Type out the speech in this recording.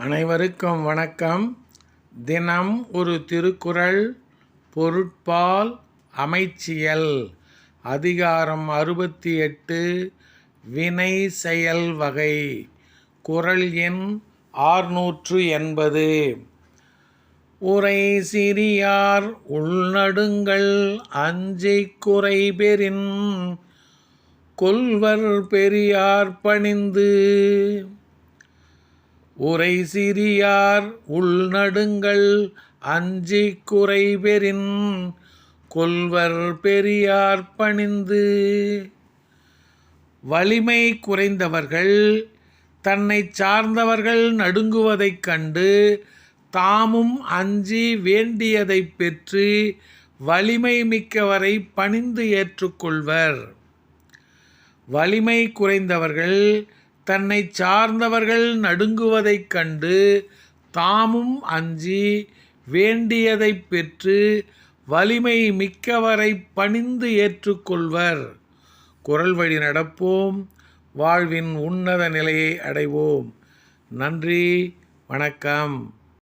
அனைவருக்கும் வணக்கம். தினம் ஒரு திருக்குறள் பொருட்பால் அமைச்சியல். அதிகாரம் அறுபத்தி எட்டு வினை செயல் வகை. குறள் எண் ஆறுநூற்று எண்பது. உரை சிறியார் உள்நடுங்கள் அஞ்சை குறைபெறின் கொல்வர் பெரியார் பணிந்து. உரை சிறியார் உள்நடுங்கள் அஞ்சி குறைபெறின் கொல்வர் பெரியார் பணிந்து. வலிமை குறைந்தவர்கள் தன்னை சார்ந்தவர்கள் நடுங்குவதைக் கண்டு தாமும் அஞ்சி வேண்டியதைப் பெற்று வலிமை மிக்கவரை பணிந்து ஏற்றுக்கொள்வர். வலிமை குறைந்தவர்கள் தன்னை சார்ந்தவர்கள் நடுங்குவதைக் கண்டு தாமும் அஞ்சி வேண்டியதைப் பெற்று வலிமை மிக்கவரை பணிந்து ஏற்றுக்கொள்வர். குரல் வழி நடப்போம். வாழ்வின் உன்னத நிலையை அடைவோம். நன்றி. வணக்கம்.